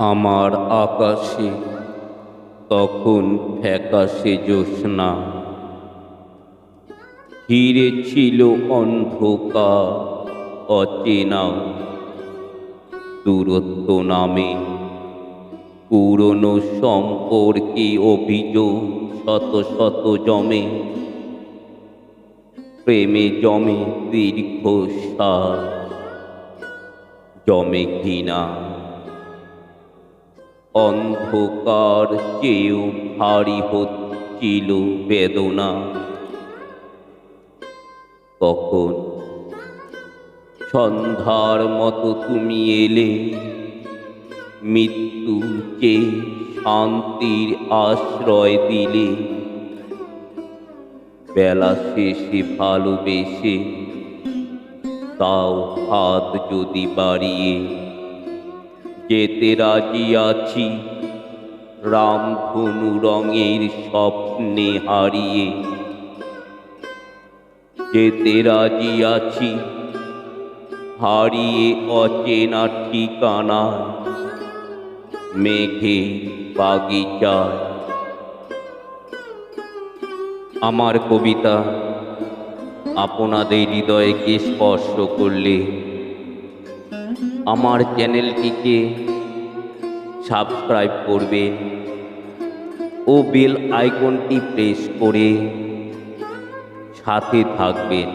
আমার আকাশে, তখন ফ্যাকাশে জ্যোৎস্না। ঘিরে ছিল অন্ধকার, অচেনা। দূরত্ব নামে পুরনো সম্পর্কে অভিযোগ শত শত জমে। প্রেমে জমে দীর্ঘশ্বাস, জমে ঘৃণা। অন্ধকার চেয়েও ভারী হচ্ছিল বেদনা। তখন সন্ধ্যার মতো তুমি এলে, মৃত্যুকে শান্তির আশ্রয় দিলে। বেলা শেষে ভালোবেসে তাও হাত যদি বাড়িয়ে যেতে রাজি আছি। রামধনু রঙের স্বপ্নে হারিয়ে। যেতে রাজি আছি। হারিয়ে অচেনা ঠিকানা মেঘে বাগিচায়। আমার কবিতা আপনাদের হৃদয়কে স্পর্শ করলে আমার চ্যানেলটিকে সাবস্ক্রাইব করবেন ও বেল আইকনটি প্রেস করে সাথে থাকবেন।